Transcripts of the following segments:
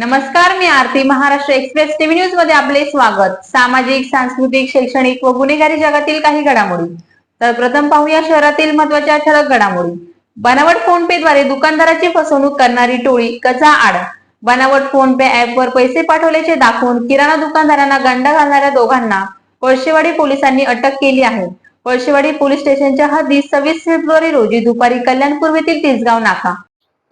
नमस्कार मी Aarti Maharashtra express TV न्यूजमध्ये आपले स्वागत. सामाजिक सांस्कृतिक शैक्षणिक व गुन्हेगारी जगातील काही घडामोडी. तर प्रथम पाहूया शहरातील महत्त्वाच्या ठळक घडामोडी. बनावट फोन पे द्वारे दुकानदाराची फसवणूक करणारी टोळी कचा आड. बनावट फोन पे ऍप वर पैसे पाठवल्याचे दाखवून किराणा दुकानदारांना गंडा घालणाऱ्या दोघांना कोळशेवाडी पोलिसांनी अटक केली आहे. कोळशेवाडी पोलीस स्टेशनच्या हद्दीत सव्वीस फेब्रुवारी रोजी दुपारी कल्याणपूर्वेतील तिसगाव नाका.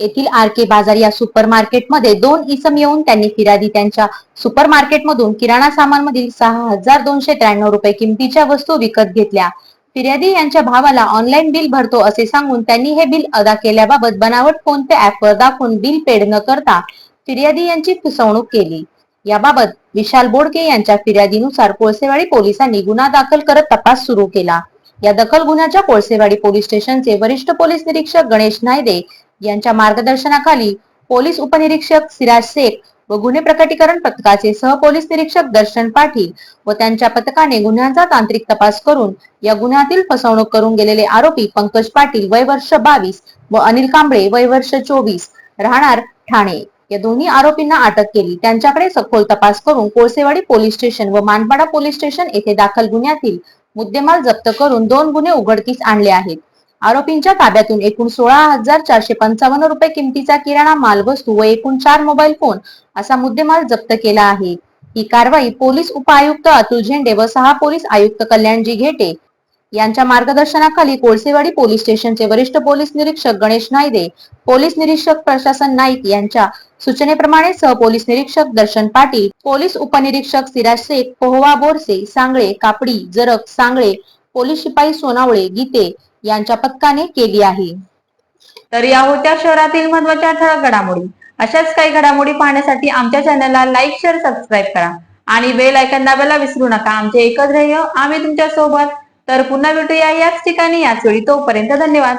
येथील आर के बाजार या सुपर मार्केटमध्ये दोन इसम येऊन त्यांनी फिर्यादी त्यांच्या सुपर मार्केटमधून किराणा सामानमधील सहा हजार दोनशे त्र्याण्णव रुपये किमतीच्या वस्तू विकत घेतल्या. फिर्यादी यांच्या भावाला ऑनलाईन बिल भरतो असे सांगून त्यांनी हे बिल अदा केल्याबाबत बनावट फोन ऍपवर दाखवून बिल पेड न करता फिर्यादी यांची फसवणूक केली. याबाबत विशाल बोडके यांच्या फिर्यादीनुसार कोळसेवाडी पोलिसांनी गुन्हा दाखल करत तपास सुरू केला. या दखल गुन्ह्याच्या कोळसेवाडी पोलीस स्टेशनचे वरिष्ठ पोलीस निरीक्षक गणेश नायदे यांच्या मार्गदर्शनाखाली पोलीस उपनिरीक्षक सिराज शेख व गुन्हे प्रकटीकरण पथकाचे सहपोलीस निरीक्षक दर्शन पाटील व त्यांच्या पथकाने गुन्ह्यांचा तांत्रिक तपास करून या गुन्ह्यातील फसवणूक करून गेलेले आरोपी पंकज पाटील वय वर्ष बावीस व अनिल कांबळे वय वर्ष चोवीस राहणार ठाणे. या दोन्ही आरोपींना अटक केली. त्यांच्याकडे सखोल तपास करून कोळसेवाडी पोलीस स्टेशन व मानपाडा पोलीस स्टेशन येथे दाखल गुन्ह्यातील मुद्देमाल जप्त करून दोन गुन्हे उघडकीस आणले आहेत. आरोपींच्या ताब्यातून एकूण सोळा हजार चारशे पंचावन्न रुपये किमतीचा किराणा मालवस्तू व एकूण चार मोबाईल फोन असा मुद्देमाल जप्त केला आहे. ही कारवाई पोलीस उपआयुक्त अतुल झेंडे व सहा पोलीस आयुक्त कल्याणजी घेटे यांच्या मार्गदर्शनाखाली कोळसेवाडी पोलीस स्टेशनचे वरिष्ठ पोलीस निरीक्षक गणेश नायदे पोलीस निरीक्षक प्रशासन नाईक यांच्या सूचनेप्रमाणे सहपोलीस निरीक्षक दर्शन पाटील पोलीस उपनिरीक्षक सिराज शेख पोहवा बोरसे सांगळे कापडी जरक सांगळे पोलीस शिपाई सोनावळे गीते यांच्या पथकाने केली आहे. तर या होत्या शहरातील महत्त्वाच्या ठळक घडामोडी. अशाच काही घडामोडी पाहण्यासाठी आमच्या चॅनलला लाईक शेअर सबस्क्राईब करा. आणि बेल ऐकन दाबायला विसरू नका. आमचे एकच ध्येय आम्ही तुमच्यासोबत तर पुन्हा भेटूया याच ठिकाणी याच वेळी. तोपर्यंत धन्यवाद.